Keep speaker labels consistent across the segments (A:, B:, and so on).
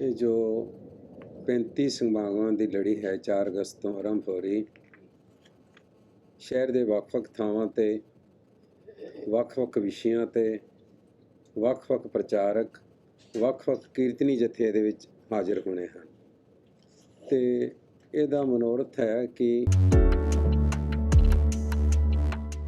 A: ਇਹ ਜੋ 35 ਸਮਾਗਮਾਂ ਦੀ ਲੜੀ ਹੈ 4 ਅਗਸਤ ਤੋਂ ਆਰੰਭ ਹੋ ਰਹੀ, ਸ਼ਹਿਰ ਦੇ ਵੱਖ-ਵੱਖ ਥਾਵਾਂ ਤੇ, ਵੱਖ-ਵੱਖ ਵਿਸ਼ਿਆਂ ਤੇ, ਵੱਖ-ਵੱਖ ਪ੍ਰਚਾਰਕ, ਵੱਖ-ਵੱਖ ਕੀਰਤਨੀ ਜਥੇ ਦੇ ਵਿੱਚ ਹਾਜ਼ਰ ਹੋਣੇ ਹਨ। ਤੇ ਇਹਦਾ ਮਨੋਰਥ ਹੈ ਕਿ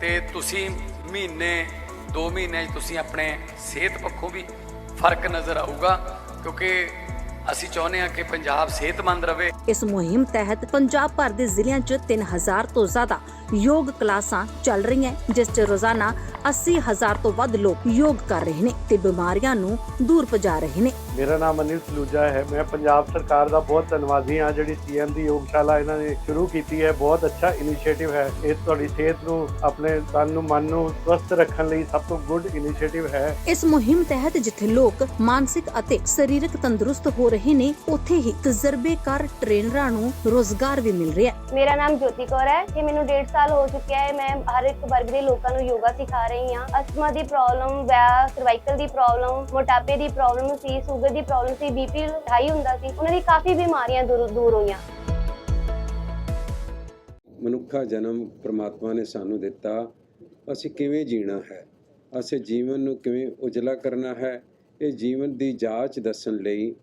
B: ਤੇ ਤੁਸੀਂ ਮਹੀਨੇ 2 ਮਹੀਨੇ 'ਚ ਤੁਸੀਂ ਆਪਣੇ ਸਿਹਤ ਪੱਖੋਂ ਵੀ ਫ਼ਰਕ ਨਜ਼ਰ ਆਊਗਾ, ਕਿਉਂਕਿ ਅਸੀਂ ਚਾਹੁੰਦੇ ਹਾਂ ਕਿ ਪੰਜਾਬ ਸਿਹਤਮੰਦ ਰਵੇ।
C: ਇਸ ਮੁਹਿੰਮ ਤਹਿਤ ਪੰਜਾਬ ਭਰ ਦੇ ਜ਼ਿਲ੍ਹਿਆਂ 'ਚ 3000 ਤੋਂ ਜ਼ਿਆਦਾ ਯੋਗ ਕਲਾਸਾਂ ਚੱਲ ਰਹੀਆਂ ਜਿਸ 'ਚ ਰੋਜ਼ਾਨਾ 80000 ਤੋਂ ਵੱਧ ਲੋਕ ਯੋਗ ਕਰ ਰਹੇ ਨੇ ਤੇ ਬਿਮਾਰੀਆਂ ਨੂੰ ਦੂਰ ਭਜਾ ਰਹੇ ਨੇ।
D: ਮੇਰਾ ਨਾਮ ਅਨਿਲ ਸਲੂਜਾ ਹੈ। ਮੈਂ ਪੰਜਾਬ ਸਰਕਾਰ ਦਾ ਬਹੁਤ ਧੰਨਵਾਦੀ ਹਾਂ। ਜਿਹੜੀ ਸੀਐਮ ਦੀ ਯੋਗਸ਼ਾਲਾ ਇਹਨਾਂ ਨੇ ਸ਼ੁਰੂ ਕੀਤੀ ਹੈ ਬਹੁਤ ਅੱਛਾ ਇਨੀਸ਼ੀਏਟਿਵ ਹੈ। ਇਹ ਤੁਹਾਡੀ ਸਿਹਤ ਨੂੰ ਆਪਣੇ ਤਨ ਨੂੰ ਮਨ ਨੂੰ ਸਵਸਥ ਰੱਖਣ ਲਈ ਸਭ ਤੋਂ ਗੁੱਡ ਇਨੀਸ਼ੀਏਟਿਵ ਹੈ।
C: ਇਸ ਮੁਹਿੰਮ ਤਹਿਤ ਜਿੱਥੇ ਲੋਕ ਮਾਨਸਿਕ ਅਤੇ ਸਰੀਰਕ ਤੰਦਰੁਸਤ ਹੋ ਰਹੇ ਨੇ ਉੱਥੇ ਹੀ ਤਜਰਬੇਕਾਰ ਟ੍ਰੇਨਰਾਂ ਨੂੰ ਰੋਜ਼ਗਾਰ ਵੀ ਮਿਲ ਰਿਹਾ ਹੈ।
E: ਮੇਰਾ ਨਾਮ ਜੋਤੀ ਕੌਰ ਹੈ ਤੇ ਮੈਨੂੰ 1.5 ਸਾਲ ਹੋ ਚੁੱਕਿਆ ਹੈ। ਮੈਂ ਹਰ ਇੱਕ ਵਰਗ ਦੇ ਲੋਕਾਂ ਨੂੰ ਯੋਗਾ ਸਿਖਾ ਰਹੀ ਹਾਂ। ਅਸਥਮਾ ਦੀ ਪ੍ਰੋਬਲਮ ਵੈ ਸਰਵਾਈਕਲ ਦੀ ਪ੍ਰੋਬਲਮ ਮੋਟਾਪੇ ਦੀ ਪ੍ਰੋਬਲਮ ਸੀ ਸ਼ੂਗਰ ਦੀ ਪ੍ਰੋਬਲਮ ਸੀ ਬੀਪੀ ਹਾਈ ਹੁੰਦਾ ਸੀ ਉਹਨਾਂ ਦੀ ਕਾਫੀ ਬਿਮਾਰੀਆਂ ਦੂਰ ਦੂਰ ਹੋਈਆਂ।
A: ਮਨੁੱਖਾ ਜਨਮ ਪ੍ਰਮਾਤਮਾ ਨੇ ਸਾਨੂੰ ਦਿੱਤਾ। ਅਸੀਂ ਕਿਵੇਂ ਜੀਣਾ ਹੈ? ਅਸੀਂ ਜੀਵਨ ਨੂੰ ਕਿਵੇਂ ਉਜਲਾ ਕਰਨਾ ਹੈ? ਇਹ ਜੀਵਨ ਦੀ ਜਾਂਚ ਦੱਸਣ ਲਈ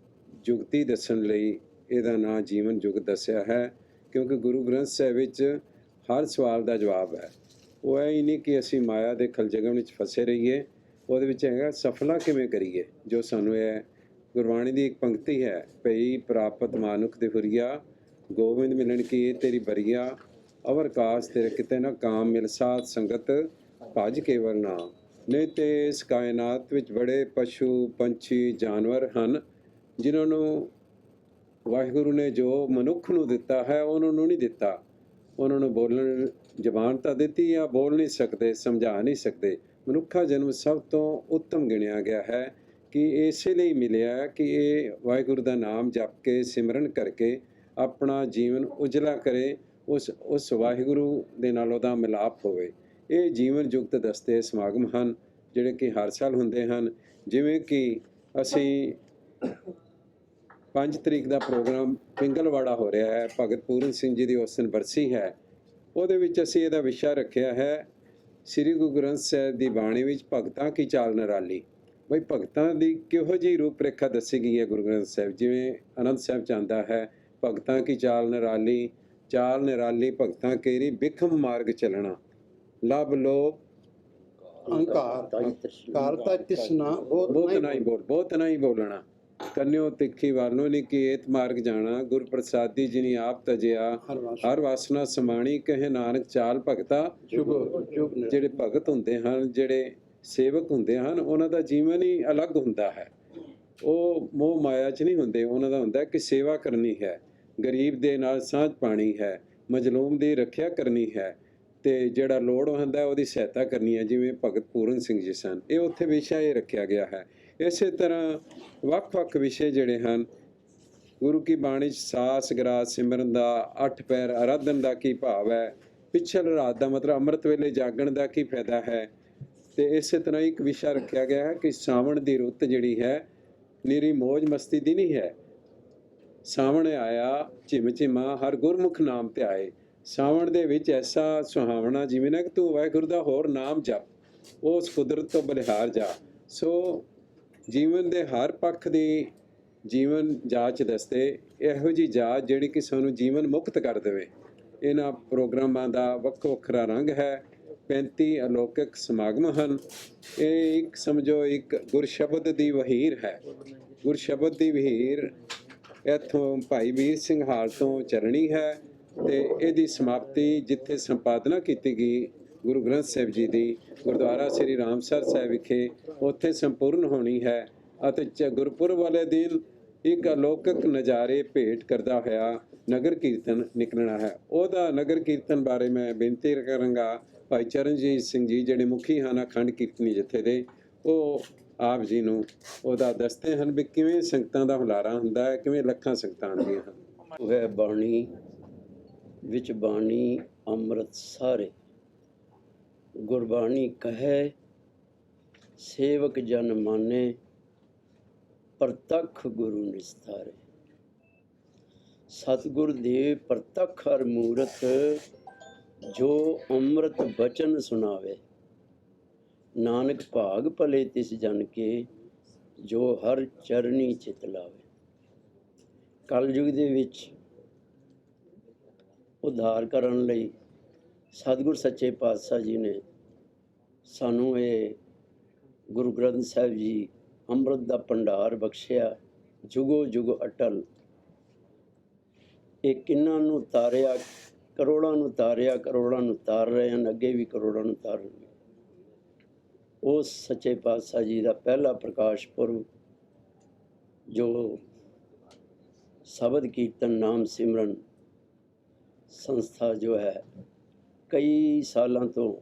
A: ਜੁਗਤੀ ਦੱਸਣ ਲਈ ਇਹਦਾ ਨਾਂ ਜੀਵਨ ਜੁਗ ਦੱਸਿਆ ਹੈ, ਕਿਉਂਕਿ ਗੁਰੂ ਗ੍ਰੰਥ ਸਾਹਿਬ ਵਿੱਚ ਹਰ ਸਵਾਲ ਦਾ ਜਵਾਬ ਹੈ। ਉਹ ਇਹ ਹੀ ਨਹੀਂ ਕਿ ਅਸੀਂ ਮਾਇਆ ਦੇ ਖਲਜਗਮ ਵਿੱਚ ਫਸੇ ਰਹੀਏ, ਉਹਦੇ ਵਿੱਚ ਹੈਗਾ ਸਫਲਾ ਕਿਵੇਂ ਕਰੀਏ, ਜੋ ਸਾਨੂੰ ਇਹ ਗੁਰਬਾਣੀ ਦੀ ਇੱਕ ਪੰਕਤੀ ਹੈ, ਭਈ ਪ੍ਰਾਪਤ ਮਾਨੁਖ ਦੇ ਹੁਰੀਆ, ਗੋਬਿੰਦ ਮਿਲਣ ਕੀ ਇਹ ਤੇਰੀ ਬਰੀਆ, ਅਵਰ ਕਾਸ ਤੇਰੇ ਕਿਤੇ ਨਾ ਕਾਮ ਮਿਲ ਸਾਧ ਸੰਗਤ, ਭਜ ਕੇਵਰ ਨਾਮ। ਨਹੀਂ ਤੇ ਇਸ ਕਾਇਨਾਤ ਵਿੱਚ ਬੜੇ ਪਸ਼ੂ ਪੰਛੀ ਜਾਨਵਰ ਹਨ ਜਿਨ੍ਹਾਂ ਨੂੰ ਵਾਹਿਗੁਰੂ ਨੇ ਜੋ ਮਨੁੱਖ ਨੂੰ ਦਿੱਤਾ ਹੈ, ਉਹਨਾਂ ਨੂੰ ਨਹੀਂ ਦਿੱਤਾ। ਉਹਨਾਂ ਨੂੰ ਬੋਲਣ ਜ਼ਬਾਨ ਤਾਂ ਦਿੱਤੀ ਆ ਬੋਲ ਨਹੀਂ ਸਕਦੇ, ਸਮਝਾ ਨਹੀਂ ਸਕਦੇ। ਮਨੁੱਖਾ ਜਨਮ ਸਭ ਤੋਂ ਉੱਤਮ ਗਿਣਿਆ ਗਿਆ ਹੈ ਕਿ ਇਸੇ ਲਈ ਮਿਲਿਆ ਕਿ ਇਹ ਵਾਹਿਗੁਰੂ ਦਾ ਨਾਮ ਜਪ ਕੇ, ਸਿਮਰਨ ਕਰਕੇ ਆਪਣਾ ਜੀਵਨ ਉਜਲਾ ਕਰੇ, ਉਸ ਉਸ ਵਾਹਿਗੁਰੂ ਦੇ ਨਾਲ ਉਹਦਾ ਮਿਲਾਪ ਹੋਵੇ। ਇਹ ਜੀਵਨ ਜੁਗਤ ਦਸਤੇ ਸਮਾਗਮ ਹਨ, ਜਿਹੜੇ ਕਿ ਹਰ ਸਾਲ ਹੁੰਦੇ ਹਨ। ਜਿਵੇਂ ਕਿ ਅਸੀਂ 5 ਤਰੀਕ ਦਾ ਪ੍ਰੋਗਰਾਮ ਪਿੰਗਲਵਾੜਾ ਹੋ ਰਿਹਾ ਹੈ। ਭਗਤ ਪੂਰਨ ਸਿੰਘ ਜੀ ਦੀ ਉਸ ਦਿਨ ਬਰਸੀ ਹੈ। ਉਹਦੇ ਵਿੱਚ ਅਸੀਂ ਇਹਦਾ ਵਿਸ਼ਾ ਰੱਖਿਆ ਹੈ। ਸ੍ਰੀ ਗੁਰੂ ਗ੍ਰੰਥ ਸਾਹਿਬ ਦੀ ਬਾਣੀ ਵਿੱਚ ਭਗਤਾਂ ਕੀ ਚਾਲ ਨਿਰਾਲੀ? ਬਈ ਭਗਤਾਂ ਦੀ ਕਿਹੋ ਜਿਹੀ ਰੂਪ ਰੇਖਾ ਦੱਸੀ ਗਈ ਹੈ ਗੁਰੂ ਗ੍ਰੰਥ ਸਾਹਿਬ? ਜਿਵੇਂ ਆਨੰਦ ਸਾਹਿਬ ਚਾਹੁੰਦਾ ਹੈ ਭਗਤਾਂ ਕੀ ਚਾਲ ਨਿਰਾਲੀ? ਚਾਲ ਨਿਰਾਲੀ ਭਗਤਾਂ ਕੇਰੀ ਬਿਖਮ ਮਾਰਗ ਚੱਲਣਾ। ਲਬ ਲੋਭ
F: ਅਹੰਕਾਰ। ਕਾਰਤਾ ਬਹੁਤ
A: ਨਹੀਂ ਬੋਲ ਬਹੁਤ ਨਹੀਂ ਬੋਲਣਾ। ਕੰਨਿਓ ਤਿੱਖੀ ਵਾਰਨੋ ਨੀ ਕੀ ਏਤ ਮਾਰਗ ਜਾਣਾ ਗੁਰ ਪ੍ਰਸਾਦੀ ਜਿਨੀ ਆਪ ਤਜਿਆ
F: ਹਰ ਵਾਸ
A: ਹਰ ਵਾਸਨਾ ਸਮਾਣੀ ਕਹੇ ਨਾਨਕ ਚਾਲ ਭਗਤਾ। ਜਿਹੜੇ ਭਗਤ ਹੁੰਦੇ ਹਨ ਜਿਹੜੇ ਸੇਵਕ ਹੁੰਦੇ ਹਨ ਉਹਨਾਂ ਦਾ ਜੀਵਨ ਹੀ ਅਲੱਗ ਹੁੰਦਾ ਹੈ। ਉਹ ਮੋਹ ਮਾਇਆ 'ਚ ਨਹੀਂ ਹੁੰਦੇ ਉਹਨਾਂ ਦਾ ਹੁੰਦਾ ਕਿ ਸੇਵਾ ਕਰਨੀ ਹੈ। ਗਰੀਬ ਦੇ ਨਾਲ ਸਾਂਝ ਪਾਣੀ ਹੈ ਮਜਲੂਮ ਦੀ ਰੱਖਿਆ ਕਰਨੀ ਹੈ। ਤੇ ਜਿਹੜਾ ਲੋੜ ਹੁੰਦਾ ਉਹਦੀ ਸਹਾਇਤਾ ਕਰਨੀ ਹੈ ਜਿਵੇਂ ਭਗਤ ਪੂਰਨ ਸਿੰਘ ਜੀ ਸਨ। ਇਹ ਉੱਥੇ ਵਿਸ਼ਾ ਇਹ ਰੱਖਿਆ ਗਿਆ ਹੈ। ਇਸੇ ਤਰ੍ਹਾਂ ਵੱਖ-ਵੱਖ ਵਿਸ਼ੇ ਜਿਹੜੇ ਹਨ, ਗੁਰੂ ਕੀ ਬਾਣੀ 'ਚ ਸਾਸ, ਗਰਾਸ, ਸਿਮਰਨ ਦਾ ਅੱਠ ਪੈਰ, ਆਰਾਧਨ ਦਾ ਕੀ ਭਾਵ ਹੈ, ਪਿਛਲ ਰਾਤ ਦਾ ਮਤਲਬ ਅੰਮ੍ਰਿਤ ਵੇਲੇ ਜਾਗਣ ਦਾ ਕੀ ਫਾਇਦਾ ਹੈ, ਤੇ ਇਸੇ ਤਰ੍ਹਾਂ ਇੱਕ ਵਿਸ਼ਾ ਰੱਖਿਆ ਗਿਆ ਹੈ ਕਿ ਸਾਵਣ ਦੀ ਰੁੱਤ ਜਿਹੜੀ ਹੈ, ਨਿਰੀ ਮौज ਮਸਤੀ ਦੀ ਨਹੀਂ ਹੈ। ਸਾਵਣ ਆਇਆ, ਝਿਮ ਝਿਮਾ, ਹਰ ਗੁਰਮੁਖ ਨਾਮ ਤੇ ਆਏ। ਸਾਵਣ ਦੇ ਵਿੱਚ ਐਸਾ ਸੁਹਾਵਣਾ ਜਿਵੇਂ ਨਾ ਕਿ ਤੂੰ ਵਾਹਿਗੁਰੂ ਦਾ ਹੋਰ ਨਾਮ ਜਪ, ਉਸ ਕੁਦਰਤ ਤੋਂ ਬਲਿਹਾਰ ਜਾ। ਸੋ ਜੀਵਨ ਦੇ ਹਰ ਪੱਖ ਦੀ ਜੀਵਨ ਜਾਚ ਦੱਸਦੇ ਇਹੋ ਜੀ ਜਾਚ ਜਿਹੜੀ ਕਿ ਸਾਨੂੰ ਜੀਵਨ ਮੁਕਤ ਕਰ ਦੇਵੇ। ਇਹਨਾਂ ਪ੍ਰੋਗਰਾਮਾਂ ਦਾ ਵੱਖੋ ਵੱਖਰਾ ਰੰਗ ਹੈ। 35 ਅਲੌਕਿਕ ਸਮਾਗਮ ਹਨ। ਇਹ ਇੱਕ ਸਮਝੋ ਇੱਕ ਗੁਰਸ਼ਬਦ ਦੀ ਵਹੀਰ ਹੈ। ਗੁਰਸ਼ਬਦ ਦੀ ਵਹੀਰ ਇੱਥੋਂ ਭਾਈ ਵੀਰ ਸਿੰਘ ਹਾਲ ਤੋਂ ਚਰਣੀ ਹੈ ਤੇ ਇਹਦੀ ਸਮਾਪਤੀ ਜਿੱਥੇ ਸੰਪਾਦਨਾ ਕੀਤੀ ਗਈ ਗੁਰੂ ਗ੍ਰੰਥ ਸਾਹਿਬ ਜੀ ਦੀ ਗੁਰਦੁਆਰਾ ਸ੍ਰੀ ਰਾਮਸਰ ਸਾਹਿਬ ਵਿਖੇ ਉੱਥੇ ਸੰਪੂਰਨ ਹੋਣੀ ਹੈ ਅਤੇ ਚ- ਗੁਰਪੁਰਬ ਵਾਲੇ ਦਿਨ ਇੱਕ ਅਲੌਕਿਕ ਨਜ਼ਾਰੇ ਭੇਟ ਕਰਦਾ ਹੋਇਆ ਨਗਰ ਕੀਰਤਨ ਨਿਕਲਣਾ ਹੈ। ਉਹਦਾ ਨਗਰ ਕੀਰਤਨ ਬਾਰੇ ਮੈਂ ਬੇਨਤੀ ਕਰਾਂਗਾ ਭਾਈ ਚਰਨਜੀਤ ਸਿੰਘ ਜੀ, ਜਿਹੜੇ ਮੁਖੀ ਹਨ ਅਖੰਡ ਕੀਰਤਨੀ ਜਥੇ ਦੇ, ਉਹ ਆਪ ਜੀ ਨੂੰ ਉਹਦਾ ਦੱਸਦੇ ਹਨ ਵੀ ਕਿਵੇਂ ਸੰਗਤਾਂ ਦਾ ਹੁਲਾਰਾ ਹੁੰਦਾ ਹੈ, ਕਿਵੇਂ ਲੱਖਾਂ ਸੰਗਤਾਂ ਆਉਂਦੀਆਂ ਹਨ।
G: ਉਹ ਹੈ ਬਾਣੀ, ਵਿੱਚ ਬਾਣੀ ਅੰਮ੍ਰਿਤ ਸਾਰੇ ਗੁਰਬਾਣੀ ਕਹੈ, ਸੇਵਕ ਜਨ ਮਾਨੇ, ਪ੍ਰਤੱਖ ਗੁਰੂ ਨਿਸਤਾਰੇ। ਸਤਿਗੁਰ ਦੇ ਪ੍ਰਤੱਖ ਹਰ ਮੂਰਤ, ਜੋ ਅੰਮ੍ਰਿਤ ਬਚਨ ਸੁਣਾਵੇ। ਨਾਨਕ ਭਾਗ ਭਲੇ ਤਿਸ ਜਨ ਕੇ, ਜੋ ਹਰ ਚਰਨੀ ਚਿਤ ਲਾਵੇ। ਕਲਯੁਗ ਦੇ ਵਿੱਚ ਉਧਾਰ ਕਰਨ ਲਈ ਸਤਿਗੁਰ ਸੱਚੇ ਪਾਤਸ਼ਾਹ ਜੀ ਨੇ ਸਾਨੂੰ ਇਹ ਗੁਰੂ ਗ੍ਰੰਥ ਸਾਹਿਬ ਜੀ ਅੰਮ੍ਰਿਤ ਦਾ ਭੰਡਾਰ ਬਖਸ਼ਿਆ, ਜੁਗੋ ਜੁਗ ਅਟਲ। ਇਹ ਕਿੰਨਾਂ ਨੂੰ ਤਾਰਿਆ, ਕਰੋੜਾਂ ਨੂੰ ਤਾਰਿਆ, ਕਰੋੜਾਂ ਨੂੰ ਤਾਰ ਰਹੇ ਹਨ, ਅੱਗੇ ਵੀ ਕਰੋੜਾਂ ਨੂੰ ਤਾਰਨਗੇ ਉਸ ਸੱਚੇ ਪਾਤਸ਼ਾਹ ਜੀ ਦਾ ਪਹਿਲਾ ਪ੍ਰਕਾਸ਼ ਪੁਰਬ, ਜੋ ਸ਼ਬਦ ਕੀਰਤਨ ਨਾਮ ਸਿਮਰਨ ਸੰਸਥਾ ਜੋ ਹੈ ਕਈ ਸਾਲਾਂ ਤੋਂ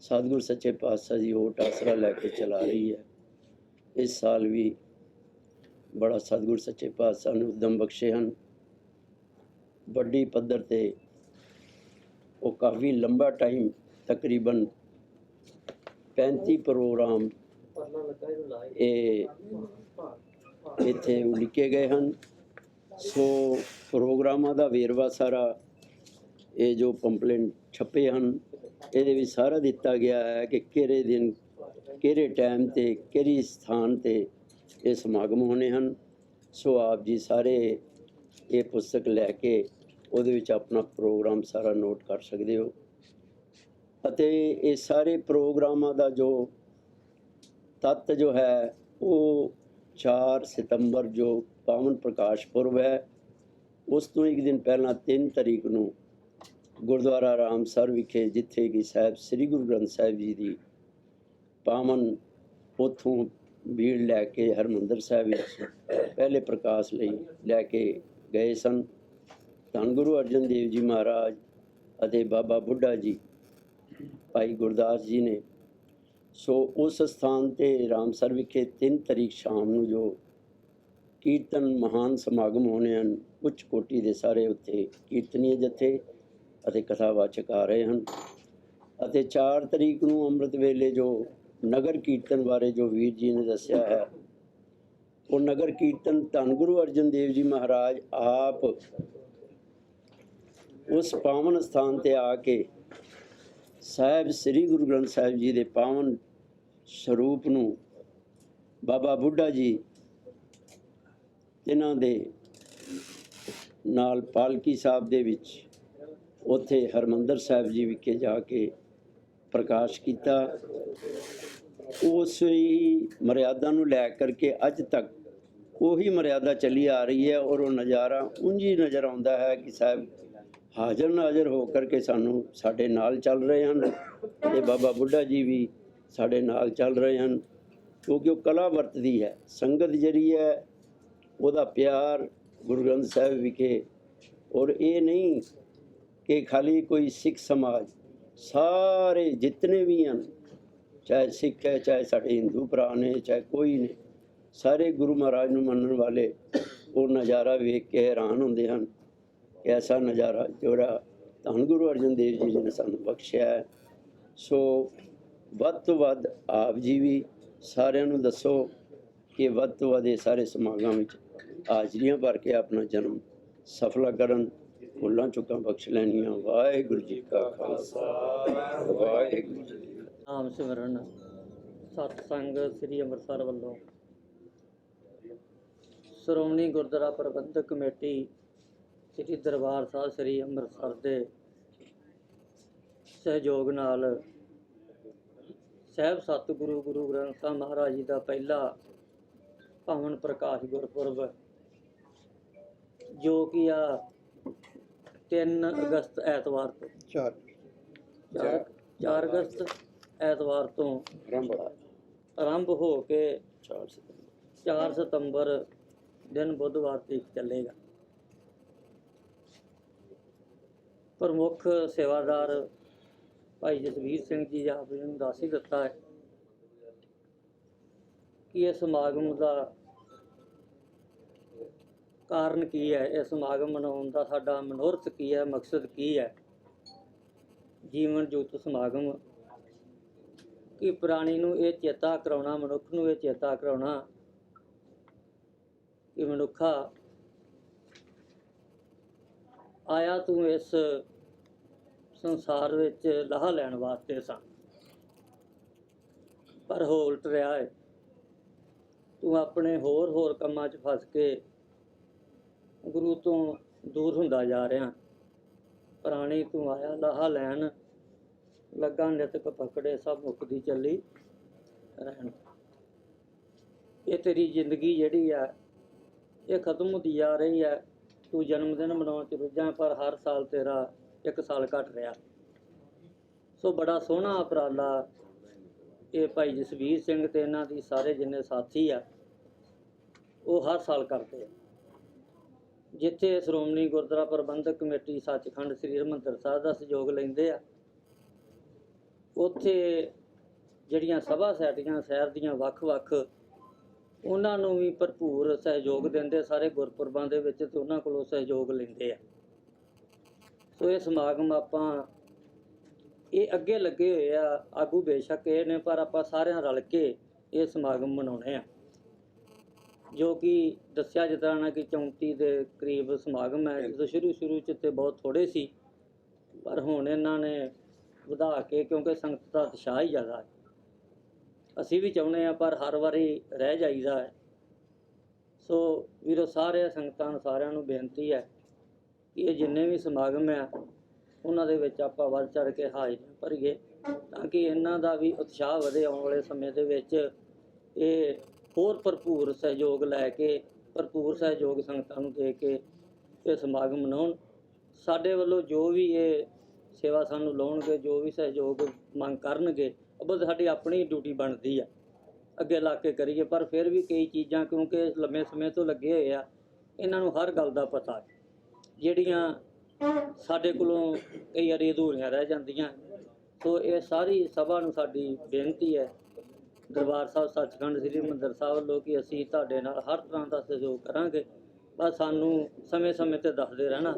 G: ਸਤਿਗੁਰ ਸੱਚੇ ਪਾਤਸ਼ਾਹ ਜੀ ਉਹ ਟਾਸਰਾ ਲੈ ਕੇ ਚਲਾ ਰਹੀ ਹੈ। ਇਸ ਸਾਲ ਵੀ ਬੜਾ ਸਤਿਗੁਰ ਸੱਚੇ ਪਾਤਸ਼ਾਹ ਨੂੰ ਉਦਮ ਬਖਸ਼ੇ ਹਨ। ਵੱਡੀ ਪੱਧਰ ਤੇ ਉਹ ਕਾਫੀ ਲੰਬਾ ਟਾਈਮ ਤਕਰੀਬਨ 35 ਪ੍ਰੋਗਰਾਮ ਇਹ ਇੱਥੇ ਉਲੀਕੇ ਗਏ ਹਨ। ਸੋ ਪ੍ਰੋਗਰਾਮਾਂ ਦਾ ਵੇਰਵਾ ਸਾਰਾ ਇਹ ਜੋ ਪੰਪਲੇਟ ਛਪੇ ਹਨ, ਇਹਦੇ ਵਿੱਚ ਸਾਰਾ ਦਿੱਤਾ ਗਿਆ ਹੈ ਕਿ ਕਿਹੜੇ ਦਿਨ, ਕਿਹੜੇ ਟਾਈਮ ਤੇ, ਕਿਹੜੀ ਸਥਾਨ ਤੇ ਇਹ ਸਮਾਗਮ ਹੋਣੇ ਹਨ। ਸੋ ਆਪ ਜੀ ਸਾਰੇ ਇਹ ਪੁਸਤਕ ਲੈ ਕੇ ਉਹਦੇ ਵਿੱਚ ਆਪਣਾ ਪ੍ਰੋਗਰਾਮ ਸਾਰਾ ਨੋਟ ਕਰ ਸਕਦੇ ਹੋ। ਅਤੇ ਇਹ ਸਾਰੇ ਪ੍ਰੋਗਰਾਮਾਂ ਦਾ ਜੋ ਤੱਤ ਜੋ ਹੈ, ਉਹ 4 ਸਤੰਬਰ ਜੋ ਪਾਵਨ ਪ੍ਰਕਾਸ਼ ਪੁਰਬ ਹੈ, ਉਸ ਤੋਂ ਇੱਕ ਦਿਨ ਪਹਿਲਾਂ 3 ਤਰੀਕ ਨੂੰ ਗੁਰਦੁਆਰਾ ਰਾਮਸਰ ਵਿਖੇ ਜਿੱਥੇ ਕਿ ਸਾਹਿਬ ਸ੍ਰੀ ਗੁਰੂ ਗ੍ਰੰਥ ਸਾਹਿਬ ਜੀ ਦੀ ਪਾਵਨ ਉਥੋਂ ਭੀੜ ਲੈ ਕੇ ਹਰਮੰਦਰ ਸਾਹਿਬ ਵਿੱਚ ਪਹਿਲੇ ਪ੍ਰਕਾਸ਼ ਲਈ ਲੈ ਕੇ ਗਏ ਸਨ। ਧੰਨ ਗੁਰੂ ਅਰਜਨ ਦੇਵ ਜੀ ਮਹਾਰਾਜ ਅਤੇ ਬਾਬਾ ਬੁੱਢਾ ਜੀ, ਭਾਈ ਗੁਰਦਾਸ ਜੀ ਨੇ। ਸੋ ਉਸ ਸਥਾਨ ਤੇ ਰਾਮਸਰ ਵਿਖੇ 3 ਤਰੀਕ ਸ਼ਾਮ ਨੂੰ ਜੋ ਕੀਰਤਨ ਮਹਾਨ ਸਮਾਗਮ ਹੋਣੇ ਹਨ, ਉੱਚ ਕੋਟੀ ਦੇ ਸਾਰੇ ਉੱਥੇ ਕੀਰਤਨੀਏ ਜਥੇ। ਅਤੇ ਕਥਾਵਾਚਕ ਆ ਰਹੇ ਹਨ। ਅਤੇ 4 ਤਰੀਕ ਨੂੰ ਅੰਮ੍ਰਿਤ ਵੇਲੇ ਜੋ ਨਗਰ ਕੀਰਤਨ ਬਾਰੇ ਜੋ ਵੀਰ ਜੀ ਨੇ ਦੱਸਿਆ ਹੈ, ਉਹ ਨਗਰ ਕੀਰਤਨ ਧੰਨ ਗੁਰੂ ਅਰਜਨ ਦੇਵ ਜੀ ਮਹਾਰਾਜ ਆਪ ਉਸ ਪਾਵਨ ਸਥਾਨ ਤੇ ਆ ਕੇ ਸਾਹਿਬ, ਸ੍ਰੀ ਗੁਰੂ ਗ੍ਰੰਥ ਸਾਹਿਬ ਜੀ ਦੇ ਪਾਵਨ ਸਰੂਪ ਨੂੰ ਬਾਬਾ ਬੁੱਢਾ ਜੀ ਇਹਨਾਂ ਦੇ ਨਾਲ ਪਾਲਕੀ ਸਾਹਿਬ ਦੇ ਵਿੱਚ ਉੱਥੇ ਹਰਮੰਦਰ ਸਾਹਿਬ ਜੀ ਵਿਖੇ ਜਾ ਕੇ ਪ੍ਰਕਾਸ਼ ਕੀਤਾ। ਉਸ ਹੀ ਮਰਿਆਦਾ ਨੂੰ ਲੈ ਕਰਕੇ ਅੱਜ ਤੱਕ ਉਹੀ ਮਰਿਆਦਾ ਚੱਲੀ ਆ ਰਹੀ ਹੈ ਔਰ ਉਹ ਨਜ਼ਾਰਾ ਉਂਝੀ ਨਜ਼ਰ ਆਉਂਦਾ ਹੈ ਕਿ ਸਾਹਿਬ ਹਾਜ਼ਰ ਨਾਜ਼ਰ ਹੋ ਕਰਕੇ ਸਾਨੂੰ ਸਾਡੇ ਨਾਲ ਚੱਲ ਰਹੇ ਹਨ ਤੇ ਬਾਬਾ ਬੁੱਢਾ ਜੀ ਵੀ ਸਾਡੇ ਨਾਲ ਚੱਲ ਰਹੇ ਹਨ ਕਿਉਂਕਿ ਉਹ ਕਲਾ ਵਰਤਦੀ ਹੈ, ਸੰਗਤ ਜਿਹੜੀ ਹੈ ਉਹਦਾ ਪਿਆਰ ਗੁਰੂ ਗ੍ਰੰਥ ਸਾਹਿਬ ਵਿਖੇ ਔਰ ਇਹ ਨਹੀਂ ਕਿ ਖਾਲੀ ਕੋਈ ਸਿੱਖ ਸਮਾਜ, ਸਾਰੇ ਜਿਤਨੇ ਵੀ ਹਨ, ਚਾਹੇ ਸਿੱਖ ਹੈ, ਚਾਹੇ ਸਾਡੇ ਹਿੰਦੂ ਭਰਾ ਨੇ, ਚਾਹੇ ਕੋਈ ਨੇ, ਸਾਰੇ ਗੁਰੂ ਮਹਾਰਾਜ ਨੂੰ ਮੰਨਣ ਵਾਲੇ ਉਹ ਨਜ਼ਾਰਾ ਵੇਖ ਕੇ ਹੈਰਾਨ ਹੁੰਦੇ ਹਨ ਕਿ ਐਸਾ ਨਜ਼ਾਰਾ ਜਿਹੜਾ ਧੰਨ ਗੁਰੂ ਅਰਜਨ ਦੇਵ ਜੀ ਨੇ ਸਾਨੂੰ ਬਖਸ਼ਿਆ ਹੈ। ਸੋ ਵੱਧ ਤੋਂ ਵੱਧ ਆਪ ਜੀ ਵੀ ਸਾਰਿਆਂ ਨੂੰ ਦੱਸੋ ਕਿ ਵੱਧ ਤੋਂ ਵੱਧ ਇਹ ਸਾਰੇ ਸਮਾਗਮਾਂ ਵਿੱਚ ਹਾਜ਼ਰੀਆਂ ਭਰ ਕੇ ਆਪਣਾ ਜਨਮ ਸਫਲਾ ਕਰਨ ਫੁੱਲਾਂ ਚੁੱਕਾਂ ਬਖਸ਼ ਲੈਣੀਆਂ ਵਾਹਿਗੁਰੂ ਜੀ ਕਾ ਖਾਲਸਾ, ਵਾਹਿਗੁਰੂ ਜੀ ਕੀ ਫਤਿਹ।
H: ਨਾਮ ਸਿਮਰਨ ਸਤਸੰਗ ਸ੍ਰੀ ਅੰਮ੍ਰਿਤਸਰ ਵੱਲੋਂ ਸ਼੍ਰੋਮਣੀ ਗੁਰਦੁਆਰਾ ਪ੍ਰਬੰਧਕ ਕਮੇਟੀ ਸ੍ਰੀ ਦਰਬਾਰ ਸਾਹਿਬ ਸ੍ਰੀ ਅੰਮ੍ਰਿਤਸਰ ਦੇ ਸਹਿਯੋਗ ਨਾਲ ਸਹਿਬ ਸਤਿਗੁਰੂ ਗੁਰੂ ਗ੍ਰੰਥ ਸਾਹਿਬ ਮਹਾਰਾਜ ਜੀ ਦਾ ਪਹਿਲਾ ਪਾਵਨ ਪ੍ਰਕਾਸ਼ ਗੁਰਪੁਰਬ, ਜੋ ਕਿ ਆ 3 ਅਗਸਤ ਐਤਵਾਰ ਤੋਂ।
F: ਚਾਰ।
H: 4 4 ਅਗਸਤ ਐਤਵਾਰ ਤੋਂ
A: ਆਰੰਭ
H: ਆਰੰਭ ਹੋ ਕੇ
G: ਚਾਰ ਸਤੰਬਰ।
H: 4 ਸਤੰਬਰ ਦਿਨ ਬੁੱਧਵਾਰ ਤੀਕ ਚੱਲੇਗਾ। ਪ੍ਰਮੁੱਖ ਸੇਵਾਦਾਰ ਭਾਈ ਜਸਵੀਰ ਸਿੰਘ ਜੀ ਆਪ ਜੀ ਨੂੰ ਦੱਸ ਹੀ ਦਿੱਤਾ ਹੈ ਕਿ ਇਹ ਸਮਾਗਮ ਦਾ ਕਾਰਨ ਕੀ ਹੈ? ਇਹ ਸਮਾਗਮ ਮਨਾਉਣ ਦਾ ਸਾਡਾ ਮਨੋਰਥ ਕੀ ਹੈ? ਮਕਸਦ ਕੀ ਹੈ? ਜੀਵਨ ਜੋਤ ਸਮਾਗਮ। ਕਿ ਪ੍ਰਾਣੀ ਨੂੰ ਇਹ ਚੇਤਾ ਕਰਾਉਣਾ, ਮਨੁੱਖ ਨੂੰ ਇਹ ਚੇਤਾ ਕਰਾਉਣਾ ਕਿ ਮਨੁੱਖਾ ਆਇਆ ਤੂੰ ਇਸ ਸੰਸਾਰ ਵਿੱਚ ਲਾਹ ਲੈਣ ਵਾਸਤੇ ਸਾਂ। ਪਰ ਹੋਲਟ ਰਿਹਾ ਹੈ। ਤੂੰ ਆਪਣੇ ਹੋਰ ਹੋਰ ਕੰਮਾਂ 'ਚ ਫਸ ਕੇ ਗੁਰੂ ਤੋਂ ਦੂਰ ਹੁੰਦਾ ਜਾ ਰਿਹਾ। ਪ੍ਰਾਣੀ ਤੂੰ ਆਇਆ, ਲਾਹਾ ਲੈਣ। ਲੱਗਾ ਨਿਤਕ ਪਕੜੇ ਸਭ ਮੁਕਦੀ ਚੱਲੀ ਰਹਿਣ। ਇਹ ਤੇਰੀ ਜ਼ਿੰਦਗੀ ਜਿਹੜੀ ਆ, ਇਹ ਖਤਮ ਹੁੰਦੀ ਜਾ ਰਹੀ ਹੈ ਤੂੰ ਜਨਮ ਦਿਨ ਮਨਾਉਣ ਚ ਰੁੱਝਾਂ ਪਰ ਹਰ ਸਾਲ ਤੇਰਾ ਇੱਕ ਸਾਲ ਘਟ ਰਿਹਾ। ਸੋ ਬੜਾ ਸੋਹਣਾ ਉਪਰਾਲਾ ਇਹ ਭਾਈ ਜਸਵੀਰ ਸਿੰਘ ਤੇ ਇਹਨਾਂ ਦੀ ਸਾਰੇ ਜਿੰਨੇ ਸਾਥੀ ਆ, ਉਹ ਹਰ ਸਾਲ ਕਰਦੇ ਆ। ਜਿੱਥੇ ਸ਼੍ਰੋਮਣੀ ਗੁਰਦੁਆਰਾ ਪ੍ਰਬੰਧਕ ਕਮੇਟੀ ਸੱਚਖੰਡ ਸ੍ਰੀ ਹਰਿਮੰਦਰ ਸਾਹਿਬ ਦਾ ਸਹਿਯੋਗ ਲੈਂਦੇ ਆ, ਉੱਥੇ ਜਿਹੜੀਆਂ ਸਭਾ ਸੈਟੀਆਂ ਸ਼ਹਿਰ ਦੀਆਂ ਵੱਖ-ਵੱਖ, ਉਹਨਾਂ ਨੂੰ ਵੀ ਭਰਪੂਰ ਸਹਿਯੋਗ ਦਿੰਦੇ ਸਾਰੇ ਗੁਰਪੁਰਬਾਂ ਦੇ ਵਿੱਚ ਤੇ ਉਹਨਾਂ ਕੋਲੋਂ ਸਹਿਯੋਗ ਲੈਂਦੇ ਆ। ਸੋ ਇਹ ਸਮਾਗਮ ਆਪਾਂ, ਇਹ ਅੱਗੇ ਲੱਗੇ ਹੋਏ ਆ, ਆਗੂ ਬੇਸ਼ੱਕ ਇਹ ਨੇ, ਪਰ ਆਪਾਂ ਸਾਰਿਆਂ ਰਲ ਕੇ ਇਹ ਸਮਾਗਮ ਮਨਾਉਣੇ ਆ, ਜੋ ਕਿ ਦੱਸਿਆ ਜਿੱਦਾਂ ਨਾ ਕਿ 34 ਦੇ ਕਰੀਬ ਸਮਾਗਮ ਹੈ ਜਦੋਂ ਸ਼ੁਰੂ ਸ਼ੁਰੂ ਚ ਤੇ ਬਹੁਤ ਥੋੜੇ ਸੀ ਪਰ ਹੁਣ ਇਹਨਾਂ ਨੇ ਵਧਾ ਕੇ ਕਿਉਂਕਿ ਸੰਗਤ ਦਾ ਉਤਸ਼ਾਹ ਹੀ ਜ਼ਿਆਦਾ ਹੈ। ਅਸੀਂ ਵੀ ਚਾਹੁੰਦੇ ਆ ਪਰ ਹਰ ਵਾਰੀ ਰਹਿ ਜਾਈਦਾ ਹੈ। ਸੋ ਵੀਰੋ ਸਾਰੇ ਸੰਗਤਾਂ ਨੂੰ ਸਾਰਿਆਂ ਨੂੰ ਬੇਨਤੀ ਹੈ ਕਿ ਇਹ ਜਿੰਨੇ ਵੀ ਸਮਾਗਮ ਆ ਉਹਨਾਂ ਦੇ ਵਿੱਚ ਆਪਾਂ ਵੱਧ ਚੜ ਕੇ ਹਾਜ਼ਰੀ ਭਰੀਏ ਤਾਂ ਕਿ ਇਹਨਾਂ ਦਾ ਵੀ ਉਤਸ਼ਾਹ ਵਧੇ ਆਉਣ ਵਾਲੇ ਸਮੇਂ ਦੇ ਵਿੱਚ ਇਹ ਹੋਰ ਭਰਪੂਰ ਸਹਿਯੋਗ ਲੈ ਕੇ ਭਰਪੂਰ ਸਹਿਯੋਗ ਸੰਗਤਾਂ ਨੂੰ ਦੇ ਕੇ ਇਹ ਸਮਾਗਮ ਮਨਾਉਣ। ਸਾਡੇ ਵੱਲੋਂ ਜੋ ਵੀ ਇਹ ਸੇਵਾ ਸਾਨੂੰ ਲਾਉਣਗੇ, ਜੋ ਵੀ ਸਹਿਯੋਗ ਮੰਗ ਕਰਨਗੇ, ਉਹ ਸਾਡੀ ਆਪਣੀ ਡਿਊਟੀ ਬਣਦੀ ਆ। ਅੱਗੇ ਲਾ ਕੇ ਕਰੀਏ, ਪਰ ਫਿਰ ਵੀ ਕਈ ਚੀਜ਼ਾਂ ਕਿਉਂਕਿ ਲੰਮੇ ਸਮੇਂ ਤੋਂ ਲੱਗੇ ਹੋਏ ਆ, ਇਹਨਾਂ ਨੂੰ ਹਰ ਗੱਲ ਦਾ ਪਤਾ। ਜਿਹੜੀਆਂ ਸਾਡੇ ਕੋਲੋਂ ਕਈ ਵਾਰੀ ਅਧੂਰੀਆਂ ਰਹਿ ਜਾਂਦੀਆਂ, ਸੋ ਇਹ ਸਾਰੀ ਸਭਾ ਨੂੰ ਸਾਡੀ ਬੇਨਤੀ ਹੈ ਦਰਬਾਰ ਸਾਹਿਬ ਸੱਚਖੰਡ ਸ੍ਰੀ ਮੰਦਰ ਸਾਹਿਬ ਵੱਲੋਂ ਕਿ ਅਸੀਂ ਤੁਹਾਡੇ ਨਾਲ ਹਰ ਤਰ੍ਹਾਂ ਦਾ ਸਹਿਯੋਗ ਕਰਾਂਗੇ। ਬਸ ਸਾਨੂੰ ਸਮੇਂ-ਸਮੇਂ ਤੇ ਦੱਸਦੇ ਰਹਿਣਾ।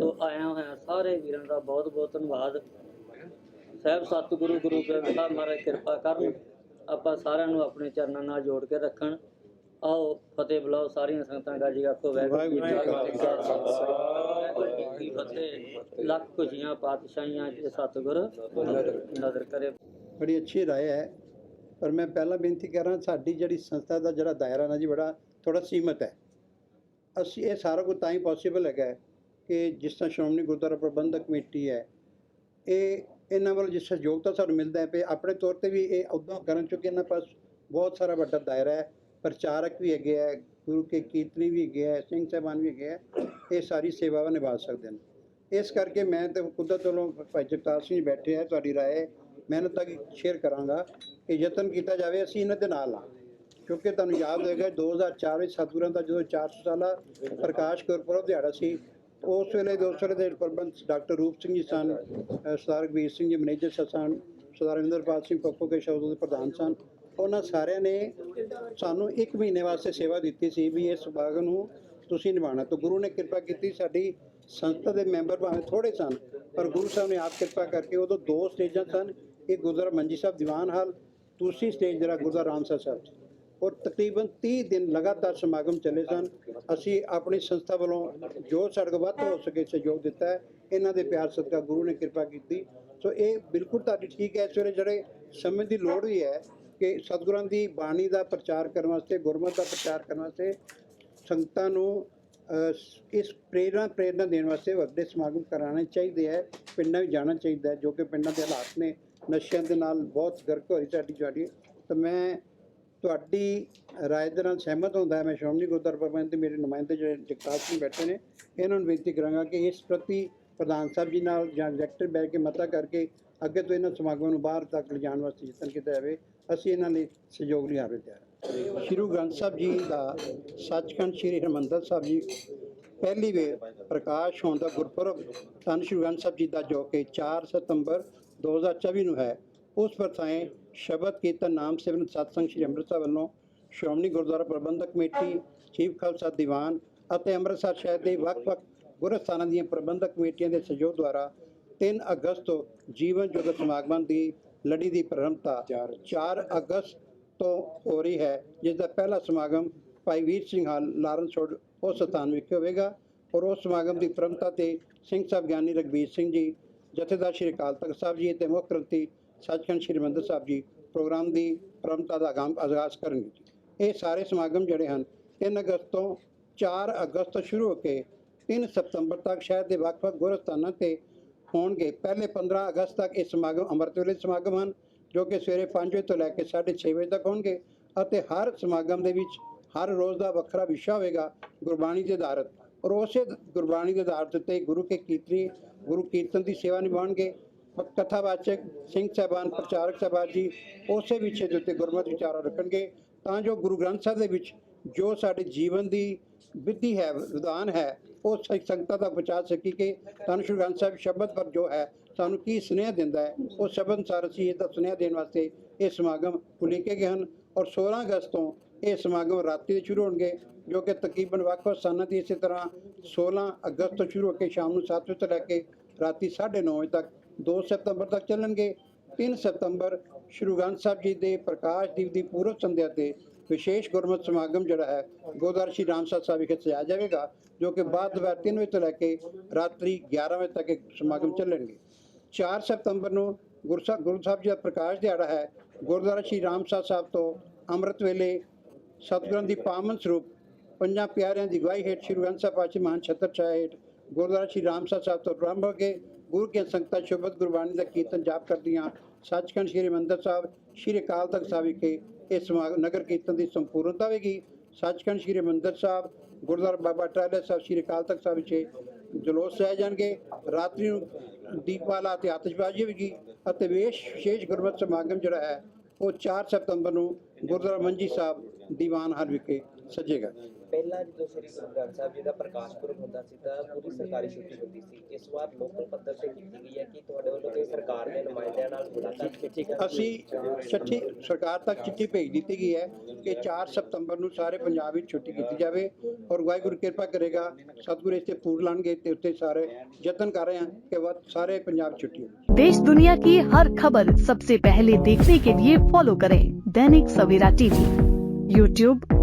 H: ਸੋ ਆਇਆ ਹੋਇਆ ਸਾਰੇ ਵੀਰਾਂ ਦਾ ਬਹੁਤ-ਬਹੁਤ ਧੰਨਵਾਦ। ਸਾਹਿਬ ਸਤਿਗੁਰੂ ਗੁਰੂ ਗ੍ਰੰਥ ਸਾਹਿਬ ਮਹਾਰਾਜ ਕਿਰਪਾ ਕਰਨ। ਆਪਾਂ ਸਾਰਿਆਂ ਨੂੰ ਆਪਣੇ ਚਰਨਾਂ ਨਾਲ ਜੋੜ ਕੇ ਰੱਖਣ। ਆਓ ਫਤਿਹ ਬੁਲਾਓ ਸਾਰੀਆਂ ਸੰਗਤਾਂ ਗਾਜੀ ਆਖੋ ਵਾਹਿਗੁਰੂ ਜੀ ਕਾ ਖਾਲਸਾ। ਵਾਹਿਗੁਰੂ ਜੀ ਕੀ ਫਤਿਹ। ਲੱਖ ਖੁਸ਼ੀਆਂ ਪਾਤਸ਼ਾਹੀਆਂ ਜੀ ਸਤਿਗੁਰ। ਨਜ਼ਰ ਕਰੇ।
F: ਬੜੀ ਅੱਛੀ ਰਾਏ ਹੈ। ਪਰ ਮੈਂ ਪਹਿਲਾਂ ਬੇਨਤੀ ਕਰਾਂ ਸਾਡੀ ਜਿਹੜੀ ਸੰਸਥਾ ਦਾ ਜਿਹੜਾ ਦਾਇਰਾ ਨਾ ਜੀ, ਬੜਾ ਥੋੜਾ ਸੀਮਤ ਹੈ। ਅਸੀਂ ਇਹ ਸਾਰਾ ਕੁਝ ਤਾਂ ਹੀ ਪੋਸੀਬਲ ਹੈਗਾ ਕਿ ਜਿਸ ਤਰ੍ਹਾਂ ਸ਼੍ਰੋਮਣੀ ਗੁਰਦੁਆਰਾ ਪ੍ਰਬੰਧਕ ਕਮੇਟੀ ਹੈ, ਇਹ ਇਹਨਾਂ ਵੱਲ ਜਿਸ ਸਹਿਯੋਗ ਤਾਂ ਸਾਨੂੰ ਮਿਲਦਾ ਹੈ ਪਏ ਆਪਣੇ ਤੌਰ ਤੇ ਵੀ ਇਹ ਉਦੋਂ ਕਰਨ ਚੁੱਕੇ ਇਹਨਾਂ ਪਾਸ ਬਹੁਤ ਸਾਰਾ ਵੱਡਾ ਦਾਇਰਾ ਹੈ। ਪ੍ਰਚਾਰਕ ਵੀ ਹੈਗੇ ਹੈ, ਗੁਰੂ ਕੇ ਕੀਰਤਨੀ ਵੀ ਹੈਗੇ ਹੈ, ਸਿੰਘ ਸਾਹਿਬਾਨ ਵੀ ਹੈਗੇ ਹੈ, ਇਹ ਸਾਰੀ ਸੇਵਾਵਾਂ ਨਿਭਾ ਸਕਦੇ ਨੇ ਇਸ ਕਰਕੇ ਮੈਂ ਤੇ ਕੁਦਰਤ ਵੱਲੋਂ ਭਾਈ ਜਗਤਾਰ ਸਿੰਘ ਜੀ ਬੈਠੇ ਆ ਤੁਹਾਡੀ ਰਾਏ ਮੈਂ ਤੱਕ ਸ਼ੇਅਰ ਕਰਾਂਗਾ ਕਿ ਯਤਨ ਕੀਤਾ ਜਾਵੇ, ਅਸੀਂ ਇਹਨਾਂ ਦੇ ਨਾਲ ਆ ਕਿਉਂਕਿ ਤੁਹਾਨੂੰ ਯਾਦ ਹੋਏਗਾ 2004 ਵਿੱਚ ਸਤਿਗੁਰਾਂ ਦਾ ਜਦੋਂ 400 ਸਾਲਾ ਪ੍ਰਕਾਸ਼ ਗੁਰਪੁਰਬ ਦਿਹਾੜਾ ਸੀ, ਉਸ ਵੇਲੇ ਦੇ ਦੇ ਪ੍ਰਬੰਧ ਡਾਕਟਰ ਰੂਪ ਸਿੰਘ ਜੀ ਸਨ ਸਰਦਾਰ ਕਬੀਰ ਸਿੰਘ ਜੀ, ਮੈਨੇਜਰ ਸਨ, ਸਰਦਾਰ ਇੰਦਰਪਾਲ ਸਿੰਘ ਪੱਪੂ ਕੇ ਸ਼ਬਦ ਦੇ ਪ੍ਰਧਾਨ ਸਨ। ਉਹਨਾਂ ਸਾਰਿਆਂ ਨੇ ਸਾਨੂੰ 1 ਮਹੀਨੇ ਵਾਸਤੇ ਸੇਵਾ ਦਿੱਤੀ ਸੀ ਵੀ ਇਸ ਬਾਗ ਨੂੰ ਤੁਸੀਂ ਨਿਭਾਉਣਾ। ਤਾਂ ਗੁਰੂ ਨੇ ਕਿਰਪਾ ਕੀਤੀ ਸਾਡੀ ਸੰਸਥਾ ਦੇ ਮੈਂਬਰ ਭਾਵੇਂ ਥੋੜੇ ਸਨ, ਪਰ ਗੁਰੂ ਸਾਹਿਬ ਨੇ ਆਪ ਕਿਰਪਾ ਕਰਕੇ ਉਦੋਂ ਦੋ ਸਟੇਜਾਂ ਸਨ। ਇੱਕ ਗੁਰਦੁਆਰਾ ਮੰਜੀ ਸਾਹਿਬ ਦੀਵਾਨ ਹਾਲ, ਦੂਸਰੀ ਸਟੇਜ ਜਿਹੜਾ ਗੁਰਦੁਆਰਾ ਰਾਮਸਰ ਸਾਹਿਬ ਸੀ। ਔਰ ਤਕਰੀਬਨ 30 ਦਿਨ ਲਗਾਤਾਰ ਸਮਾਗਮ ਚੱਲੇ ਸਨ। ਅਸੀਂ ਆਪਣੀ ਸੰਸਥਾ ਵੱਲੋਂ ਜੋ ਸੜਕ ਵੱਧ ਹੋ ਸਕੇ ਸਹਿਯੋਗ ਦਿੱਤਾ ਹੈ, ਇਹਨਾਂ ਦੇ ਪਿਆਰ ਸਦਕਾ ਗੁਰੂ ਨੇ ਕਿਰਪਾ ਕੀਤੀ। ਸੋ ਇਹ ਬਿਲਕੁਲ ਤੁਹਾਡੀ ਠੀਕ ਹੈ। ਇਸ ਵੇਲੇ ਜਿਹੜੇ ਸਮੇਂ ਦੀ ਲੋੜ ਵੀ ਹੈ ਕਿ ਸਤਿਗੁਰਾਂ ਦੀ ਬਾਣੀ ਦਾ ਪ੍ਰਚਾਰ ਕਰਨ ਵਾਸਤੇ, ਗੁਰਮਤਿ ਦਾ ਪ੍ਰਚਾਰ ਕਰਨ ਵਾਸਤੇ ਸੰਗਤਾਂ ਨੂੰ ਇਸ ਪ੍ਰੇਰਣਾ ਪ੍ਰੇਰਣਾ ਦੇਣ ਵਾਸਤੇ ਵੱਡੇ ਸਮਾਗਮ ਕਰਾਉਣੇ ਚਾਹੀਦੇ ਹੈ ਪਿੰਡਾਂ ਵਿੱਚ ਜਾਣਾ ਚਾਹੀਦਾ ਹੈ, ਜੋ ਕਿ ਪਿੰਡਾਂ ਦੇ ਹਾਲਾਤ ਨੇ, ਨਸ਼ਿਆਂ ਦੇ ਨਾਲ ਬਹੁਤ ਗਰਕ ਹੋ ਰਹੀ ਸਾਡੀ ਤੁਹਾਡੀ ਤਾਂ ਮੈਂ ਤੁਹਾਡੀ ਰਾਏ ਦੇ ਨਾਲ ਸਹਿਮਤ ਹੁੰਦਾ ਹੈ ਮੈਂ ਸ਼੍ਰੋਮਣੀ ਗੁਰਦੁਆਰਾ ਪ੍ਰਬੰਧ ਦੇ ਮੇਰੇ ਨੁਮਾਇੰਦੇ ਜਿਹੜੇ ਜਗਤਾਰ ਸਿੰਘ ਬੈਠੇ ਨੇ, ਇਹਨਾਂ ਨੂੰ ਬੇਨਤੀ ਕਰਾਂਗਾ ਕਿ ਇਸ ਪ੍ਰਤੀ ਪ੍ਰਧਾਨ ਸਾਹਿਬ ਜੀ ਨਾਲ ਜਾਂ ਡਾਇਰੈਕਟਰ ਬੈਠ ਕੇ ਮਤਾ ਕਰਕੇ ਅੱਗੇ ਤੋਂ ਇਹਨਾਂ ਸਮਾਗਮਾਂ ਨੂੰ ਬਾਹਰ ਤੱਕ ਲਿਜਾਣ ਵਾਸਤੇ ਯਤਨ ਕੀਤਾ ਜਾਵੇ, ਅਸੀਂ ਇਹਨਾਂ ਲਈ ਸਹਿਯੋਗ ਲਈ ਹਾਰੇ ਤਿਆਰ ਹਾਂ। ਸ਼੍ਰੀ ਗ੍ਰੰਥ ਸਾਹਿਬ ਜੀ ਦਾ ਸੱਚਖੰਡ ਸ਼੍ਰੀ ਹਰਿਮੰਦਰ ਸਾਹਿਬ ਜੀ ਪਹਿਲੀ ਵੇਰ ਪ੍ਰਕਾਸ਼ ਹੋਣ ਦਾ ਗੁਰਪੁਰਬ ਧੰਨ ਸ਼੍ਰੀ ਗ੍ਰੰਥ ਸਾਹਿਬ ਜੀ ਦਾ ਜੋ ਕਿ 4 ਸਤੰਬਰ 2024 ਨੂੰ ਹੈ, ਉਸ ਪਰਥਾਏ ਸ਼ਬਦ ਕੀਰਤਨ ਨਾਮ ਸਿਮਰਨ ਸਤਸੰਗ ਸ਼੍ਰੀ ਅੰਮ੍ਰਿਤਸਰ ਵੱਲੋਂ ਸ਼੍ਰੋਮਣੀ ਗੁਰਦੁਆਰਾ ਪ੍ਰਬੰਧਕ ਕਮੇਟੀ, ਚੀਫ ਖਾਲਸਾ ਦੀਵਾਨ ਅਤੇ ਅੰਮ੍ਰਿਤਸਰ ਸ਼ਹਿਰ ਦੇ ਵੱਖ-ਵੱਖ ਗੁਰਸਥਾਨਾਂ ਦੀਆਂ ਪ੍ਰਬੰਧਕ ਕਮੇਟੀਆਂ ਦੇ ਸਹਿਯੋਗ ਦੁਆਰਾ 3 ਅਗਸਤ ਤੋਂ ਜੀਵਨ ਜੋਤ ਸਮਾਗਮਾਂ ਦੀ ਲੜੀ ਦੀ ਪ੍ਰੰਪਰਾ 4 ਅਗਸਤ ਤੋਂ ਹੋ ਰਹੀ ਹੈ, ਜਿਸ ਦਾ ਪਹਿਲਾ ਸਮਾਗਮ Bhai Vir Singh Hall Lawrence Road ਉਸ ਸਥਾਨ ਵਿਖੇ ਹੋਵੇਗਾ ਔਰ ਉਸ ਸਮਾਗਮ ਦੀ ਪ੍ਰੰਪਰਾ ਤੇ ਸਿੰਘ ਸਾਹਿਬ ਗਿਆਨੀ ਰਗਵੀਰ ਸਿੰਘ ਜੀ, ਜਥੇਦਾਰ ਸ਼੍ਰੀ ਅਕਾਲ ਤਖਤ ਸਾਹਿਬ ਜੀ ਅਤੇ ਮੁੱਖ ਗ੍ਰੰਥੀ ਸੱਚਖੰਡ ਸ਼੍ਰੀ ਹਰਿਮੰਦਰ ਸਾਹਿਬ ਜੀ ਪ੍ਰੋਗਰਾਮ ਦੀ ਪ੍ਰੰਪਰਾ ਦਾ ਆਗਾਮ ਆਗਾਜ਼ ਕਰਨਗੇ। ਇਹ ਸਾਰੇ ਸਮਾਗਮ ਜਿਹੜੇ ਹਨ 3 ਅਗਸਤ ਤੋਂ 4 ਅਗਸਤ ਤੋਂ ਸ਼ੁਰੂ ਹੋ ਕੇ 3 ਸਤੰਬਰ ਤੱਕ ਸ਼ਹਿਰ ਦੇ ਵੱਖ-ਵੱਖ ਗੁਰਸਥਾਨਾਂ ਤੇ ਹੋਣਗੇ। ਪਹਿਲੇ 15 ਅਗਸਤ ਤੱਕ ਇਹ ਸਮਾਗਮ ਅੰਮ੍ਰਿਤ ਵੇਲੇ ਸਮਾਗਮ ਹਨ, ਜੋ ਕਿ ਸਵੇਰੇ 5 ਵਜੇ ਤੋਂ ਲੈ ਕੇ 6:30 ਵਜੇ ਤੱਕ ਹੋਣਗੇ ਅਤੇ ਹਰ ਸਮਾਗਮ ਦੇ ਵਿੱਚ ਹਰ ਰੋਜ਼ ਦਾ ਵੱਖਰਾ ਵਿਸ਼ਾ ਹੋਵੇਗਾ, ਗੁਰਬਾਣੀ ਦੇ ਆਧਾਰਿਤ। ਔਰ ਉਸੇ ਗੁਰਬਾਣੀ ਦੇ ਆਧਾਰਿਤ ਉੱਤੇ ਗੁਰੂ ਕੇ ਕੀਰਤਨੀ ਗੁਰੂ ਕੀਰਤਨ ਦੀ ਸੇਵਾ ਨਿਭਾਉਣਗੇ। ਕਥਾਵਾਚਕ, ਸਿੰਘ ਸਾਹਿਬਾਨ, ਪ੍ਰਚਾਰਕ ਸਾਹਿਬਾਨ ਜੀ, ਉਸੇ ਵਿਸ਼ੇ ਦੇ ਉੱਤੇ ਗੁਰਮਤਿ ਵਿਚਾਰਾ ਰੱਖਣਗੇ। ਤਾਂ ਜੋ ਗੁਰੂ ਗ੍ਰੰਥ ਸਾਹਿਬ ਦੇ ਵਿੱਚ ਜੋ ਸਾਡੇ ਜੀਵਨ ਦੀ ਵਿਧੀ ਹੈ, ਵਿਧਾਨ ਹੈ, ਉਹ ਸ- ਸੰਗਤਾਂ ਤੱਕ ਪਹੁੰਚਾ ਸਕੀਏ ਕਿ ਧੰਨ ਸ਼੍ਰੀ ਗ੍ਰੰਥ ਸਾਹਿਬ ਸ਼ਬਦ ਪਰ ਜੋ ਹੈ, ਸਾਨੂੰ ਕੀ ਸੁਨੇਹਾ ਦਿੰਦਾ ਹੈ, ਉਹ ਸ਼ਬਦ ਅਨੁਸਾਰ ਅਸੀਂ ਇਹਦਾ ਸੁਨੇਹਾ ਦੇਣ ਵਾਸਤੇ ਇਹ ਸਮਾਗਮ ਉਲੀਕੇ ਗਏ ਹਨ ਔਰ 16 ਅਗਸਤ ਤੋਂ ਇਹ ਸਮਾਗਮ ਰਾਤੀ ਦੇ ਸ਼ੁਰੂ ਹੋਣਗੇ, ਜੋ ਕਿ ਤਕਰੀਬਨ ਵੱਖ-ਵੱਖ ਸਥਾਨਾਂ ਦੀ ਇਸੇ ਤਰ੍ਹਾਂ 16 ਅਗਸਤ ਤੋਂ ਸ਼ੁਰੂ ਹੋ ਕੇ ਸ਼ਾਮ ਨੂੰ 7 ਵਜੇ ਤੋਂ ਲੈ ਕੇ ਰਾਤੀ 9:30 ਵਜੇ ਤੱਕ 2 ਸਤੰਬਰ ਤੱਕ ਚੱਲਣਗੇ 3 ਸਤੰਬਰ ਸ਼੍ਰੀ ਗ੍ਰੰਥ ਸਾਹਿਬ ਜੀ ਦੇ ਪ੍ਰਕਾਸ਼ ਦਿਵਸ ਦੀ ਪੂਰਵ ਸੰਧਿਆ ਤੇ ਵਿਸ਼ੇਸ਼ ਗੁਰਮਤਿ ਸਮਾਗਮ ਜਿਹੜਾ ਹੈ ਗੁਰਦੁਆਰਾ ਸ਼੍ਰੀ ਰਾਮਸਰ ਸਾਹਿਬ ਵਿਖੇ ਸਜਾਇਆ ਜਾਵੇਗਾ, ਜੋ ਕਿ ਬਾਅਦ ਦੁਪਹਿਰ 3 ਵਜੇ ਤੋਂ ਲੈ ਕੇ ਰਾਤਰੀ 11 ਵਜੇ ਤੱਕ ਸਮਾਗਮ ਚੱਲਣਗੇ। 4 ਸਤੰਬਰ ਨੂੰ ਗੁਰੂ ਗੁਰੂ ਸਾਹਿਬ ਜੀ ਦਾ ਪ੍ਰਕਾਸ਼ ਦਿਹਾੜਾ ਹੈ, ਗੁਰਦੁਆਰਾ ਸ਼੍ਰੀ ਰਾਮਸਰ ਸਾਹਿਬ ਤੋਂ ਅੰਮ੍ਰਿਤ ਵੇਲੇ ਸਤਿਗੁਰਾਂ ਦੀ ਪਾਵਨ ਸਰੂਪ, ਪੰਜਾਂ ਪਿਆਰਿਆਂ ਦੀ ਗਵਾਹੀ ਹੇਠ ਸ਼੍ਰੀ ਗ੍ਰੰਥ ਸਾਹਿਬ ਪਾਤਸ਼ਾਹ ਮਹਾਨ ਛਤਰ ਛਾਇਆ ਹੇਠ ਗੁਰਦੁਆਰਾ ਸ਼੍ਰੀ ਰਾਮਸਰ ਸਾਹਿਬ ਤੋਂ ਆਰੰਭ ਹੋ ਕੇ ਗੁਰੂ ਕੇ ਸੰਗਤਾਂ ਸ਼ਬਦ ਗੁਰਬਾਣੀ ਦਾ ਕੀਰਤਨ ਜਾਪ ਕਰਦੀਆਂ ਸੱਚਖੰਡ ਸ਼੍ਰੀ ਮੰਦਰ ਸਾਹਿਬ, ਸ਼੍ਰੀ ਅਕਾਲ ਤਖਤ ਸਾਹਿਬ ਵਿਖੇ ਇਹ ਸਮਾਗਮ ਨਗਰ ਕੀਰਤਨ ਦੀ ਸੰਪੂਰਨਤਾ ਹੋਵੇਗੀ ਸੱਚਖੰਡ ਸ਼੍ਰੀ ਮੰਦਰ ਸਾਹਿਬ, ਗੁਰਦੁਆਰਾ ਬਾਬਾ ਟਾਲਾ ਸਾਹਿਬ, ਸ਼੍ਰੀ ਅਕਾਲ ਤਖਤ ਸਾਹਿਬ ਵਿਖੇ ਜਲੋਸ ਸਹਿ ਜਾਣਗੇ। ਰਾਤਰੀ ਨੂੰ ਦੀਪਮਾਲਾ ਤੇ ਆਤਿਸ਼ਬਾਜ਼ੀ ਹੋਵੇਗੀ ਅਤੇ ਵਿਸ਼ੇਸ਼ ਵਿਸ਼ੇਸ਼ ਗੁਰਮਤਿ ਸਮਾਗਮ ਜਿਹੜਾ ਹੈ, ਉਹ 4 ਸਤੰਬਰ ਨੂੰ ਗੁਰਦੁਆਰਾ ਮੰਜੀ ਸਾਹਿਬ ਦੀਵਾਨ ਹਰ ਵਿਖੇ ਸਜੇਗਾ।
I: ਪਹਿਲਾਂ ਜਦੋਂ ਸ੍ਰੀ ਗੁਰੂ ਗ੍ਰੰਥ ਸਾਹਿਬ ਜੀ ਦਾ ਪ੍ਰਕਾਸ਼ ਪੁਰਬ ਹੁੰਦਾ ਸੀ ਤਾਂ ਪੂਰੀ ਸਰਕਾਰੀ ਛੁੱਟੀ ਹੁੰਦੀ ਸੀ ਇਸ ਵਾਰ ਲੋਕਲ ਪੱਧਰ ਤੇ ਕੀਤੀ ਗਈ ਹੈ ਕਿ ਤੁਹਾਡੇ ਵੱਲੋਂ ਕੋਈ ਸਰਕਾਰ ਦੇ ਨੁਮਾਇੰਦਿਆਂ ਨਾਲ ਮੁਲਾਕਾਤ ਕੀਤੀ ਗਈ
F: ਅਸੀਂ ਚਿੱਠੀ ਸਰਕਾਰ ਤੱਕ ਚਿੱਠੀ ਭੇਜ ਦਿੱਤੀ ਗਈ ਹੈ ਕਿ 4 ਸਤੰਬਰ ਨੂੰ ਸਾਰੇ ਪੰਜਾਬ ਵਿੱਚ ਛੁੱਟੀ ਕੀਤੀ ਜਾਵੇ ਔਰ ਵਾਹਿਗੁਰੂ ਕਿਰਪਾ ਕਰੇਗਾ ਸਤਿਗੁਰੂ ਇਸ ਤੇ ਪੂਰ ਲਾਣਗੇ ਤੇ ਉੱਤੇ ਸਾਰੇ ਯਤਨ ਕਰ ਰਹੇ ਹਨ ਕਿ ਵੱਧ ਸਾਰੇ ਪੰਜਾਬ 'ਚ ਛੁੱਟੀ ਹੋਵੇ
J: देश दुनिया की हर खबर सबसे पहले देखने के लिए फॉलो करें दैनिक सवेरा टीवी यूट्यूब